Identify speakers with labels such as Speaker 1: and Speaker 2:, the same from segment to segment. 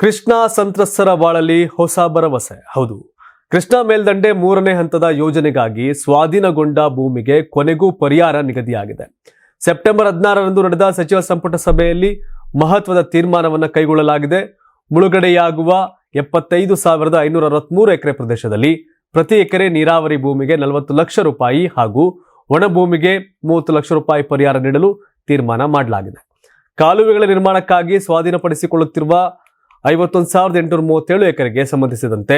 Speaker 1: ಕೃಷ್ಣಾ ಸಂತ್ರಸ್ತರ ಬಾಳಲ್ಲಿ ಹೊಸ ಭರವಸೆ. ಹೌದು. ಕೃಷ್ಣಾ ಮೇಲ್ದಂಡೆ ಮೂರನೇ ಹಂತದ ಯೋಜನೆಗಾಗಿ ಸ್ವಾಧೀನಗೊಂಡ ಭೂಮಿಗೆ ಕೊನೆಗೂ ಪರಿಹಾರ ನಿಗದಿಯಾಗಿದೆ. ಸೆಪ್ಟೆಂಬರ್ ಹದಿನಾರರಂದು ನಡೆದ ಸಚಿವ ಸಂಪುಟ ಸಭೆಯಲ್ಲಿ ಮಹತ್ವದ ತೀರ್ಮಾನವನ್ನು ಕೈಗೊಳ್ಳಲಾಗಿದೆ. ಮುಳುಗಡೆಯಾಗುವ ಎಪ್ಪತ್ತೈದು ಸಾವಿರದ ಐನೂರ ಅರವತ್ಮೂರು ಎಕರೆ ಪ್ರದೇಶದಲ್ಲಿ ಪ್ರತಿ ಎಕರೆ ನೀರಾವರಿ ಭೂಮಿಗೆ ನಲವತ್ತು ಲಕ್ಷ ರೂಪಾಯಿ ಹಾಗೂ ಒಣಭೂಮಿಗೆ ಮೂವತ್ತು ಲಕ್ಷ ರೂಪಾಯಿ ಪರಿಹಾರ ನೀಡಲು ತೀರ್ಮಾನ ಮಾಡಲಾಗಿದೆ. ಕಾಲುವೆಗಳ ನಿರ್ಮಾಣಕ್ಕಾಗಿ ಸ್ವಾಧೀನಪಡಿಸಿಕೊಳ್ಳುತ್ತಿರುವ ಐವತ್ತೊಂದು ಸಾವಿರದ ಎಂಟುನೂರ ಮೂವತ್ತೇಳು ಎಕರೆಗೆ ಸಂಬಂಧಿಸಿದಂತೆ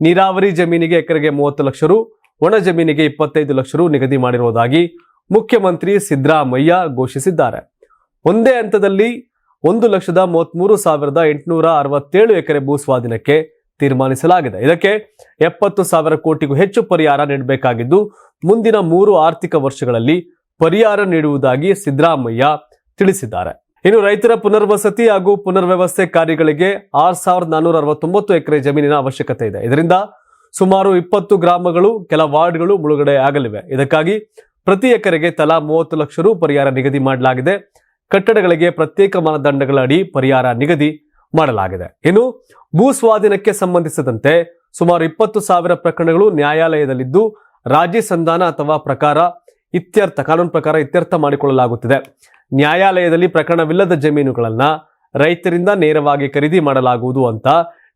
Speaker 1: ನೀರಾವರಿ ಜಮೀನಿಗೆ ಎಕರೆಗೆ ಮೂವತ್ತು ಲಕ್ಷ ರು, ಒಣ ಜಮೀನಿಗೆ ಇಪ್ಪತ್ತೈದು ಲಕ್ಷ ರು ನಿಗದಿ ಮಾಡಿರುವುದಾಗಿ ಮುಖ್ಯಮಂತ್ರಿ ಸಿದ್ದರಾಮಯ್ಯ ಘೋಷಿಸಿದ್ದಾರೆ. ಒಂದೇ ಹಂತದಲ್ಲಿ ಒಂದು ಲಕ್ಷದ ಮೂವತ್ತ್ಮೂರು ಸಾವಿರದ ಎಂಟುನೂರ ಅರವತ್ತೇಳು ಎಕರೆ ಭೂ ಸ್ವಾಧೀನಕ್ಕೆ ತೀರ್ಮಾನಿಸಲಾಗಿದೆ. ಇದಕ್ಕೆ ಎಪ್ಪತ್ತು ಸಾವಿರ ಕೋಟಿಗೂ ಹೆಚ್ಚು ಪರಿಹಾರ ನೀಡಬೇಕಾಗಿದ್ದು, ಮುಂದಿನ ಮೂರು ಆರ್ಥಿಕ ವರ್ಷಗಳಲ್ಲಿ ಪರಿಹಾರ ನೀಡುವುದಾಗಿ ಸಿದ್ದರಾಮಯ್ಯ ತಿಳಿಸಿದ್ದಾರೆ. ಇನ್ನು ರೈತರ ಪುನರ್ವಸತಿ ಹಾಗೂ ಪುನರ್ವ್ಯವಸ್ಥೆ ಕಾರ್ಯಗಳಿಗೆ ಆರ್ ಸಾವಿರದ ನಾನ್ನೂರ ಅರವತ್ತೊಂಬತ್ತು ಎಕರೆ ಜಮೀನಿನ ಅವಶ್ಯಕತೆ ಇದೆ. ಇದರಿಂದ ಸುಮಾರು ಇಪ್ಪತ್ತು ಗ್ರಾಮಗಳು, ಕೆಲ ವಾರ್ಡ್ಗಳು ಮುಳುಗಡೆ ಆಗಲಿವೆ. ಇದಕ್ಕಾಗಿ ಪ್ರತಿ ಎಕರೆಗೆ ತಲಾ ಮೂವತ್ತು ಲಕ್ಷ ರು ಪರಿಹಾರ ನಿಗದಿ ಮಾಡಲಾಗಿದೆ. ಕಟ್ಟಡಗಳಿಗೆ ಪ್ರತ್ಯೇಕ ಮಾನದಂಡಗಳ ಅಡಿ ಪರಿಹಾರ ನಿಗದಿ ಮಾಡಲಾಗಿದೆ. ಇನ್ನು ಭೂ ಸ್ವಾಧೀನಕ್ಕೆ ಸಂಬಂಧಿಸಿದಂತೆ ಸುಮಾರು ಇಪ್ಪತ್ತು ಸಾವಿರ ಪ್ರಕರಣಗಳು ನ್ಯಾಯಾಲಯದಲ್ಲಿದ್ದು, ರಾಜಿ ಸಂಧಾನ ಅಥವಾ ಪ್ರಕಾರ ಇತ್ಯರ್ಥ, ಕಾನೂನು ಪ್ರಕಾರ ಇತ್ಯರ್ಥ ಮಾಡಿಕೊಳ್ಳಲಾಗುತ್ತಿದೆ. ನ್ಯಾಯಾಲಯದಲ್ಲಿ ಪ್ರಕರಣವಿಲ್ಲದ ಜಮೀನುಗಳನ್ನ ರೈತರಿಂದ ನೇರವಾಗಿ ಖರೀದಿ ಮಾಡಲಾಗುವುದು ಅಂತ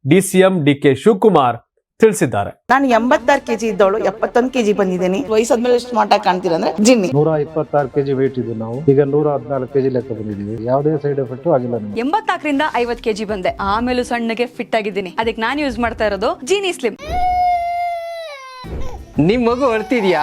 Speaker 1: ಡಿಸಿಎಂ ಡಿಕೆ ಶಿವಕುಮಾರ್ ತಿಳಿಸಿದ್ದಾರೆ.
Speaker 2: ನಾನು ಎಂಬತ್ತಾರು ಕೆಜಿ ಇದ್ದವಳು ಎಪ್ಪತ್ತೊಂದು ಕೆಜಿ ಬಂದಿದ್ದೀನಿ. ವಯಸ್ಸಾದ್ಮೇಲೆ ಎಷ್ಟು ಮಾಟ ಕಾಣ್ತೀರ ಅಂದ್ರೆ ಜಿನ್ನಿ.
Speaker 3: ನೂರ ಇಪ್ಪತ್ತಾರು ಕೆಜಿ ವೇಟ್ ಇದ್ದು ನಾವು. ಈಗ ನೂರ ಹದಿನಾಲ್ಕು ಕೆಜಿ ಲೆಕ್ಕ ಬಂದಿದ್ದೀವಿ. ಯಾವುದೇ ಸೈಡ್ ಎಫೆಕ್ಟ್ ಆಗಿಲ್ಲ ನಮಗೆ.
Speaker 4: ಎಂಬತ್ನಾಲ್ಕರಿಂದ ಐವತ್ ಕೆಜಿ ಬಂದೆ. ಆಮೇಲೆ ಸಣ್ಣಗೆ ಫಿಟ್ ಆಗಿದ್ದೀನಿ. ಅದಕ್ಕೆ ನಾನು ಯೂಸ್ ಮಾಡ್ತಾ ಇರೋದು ಜೀನಿ ಸ್ಲಿಮ್
Speaker 5: ನಿಮ್ ಮಗು ಅಳ್ತಿದ್ಯಾ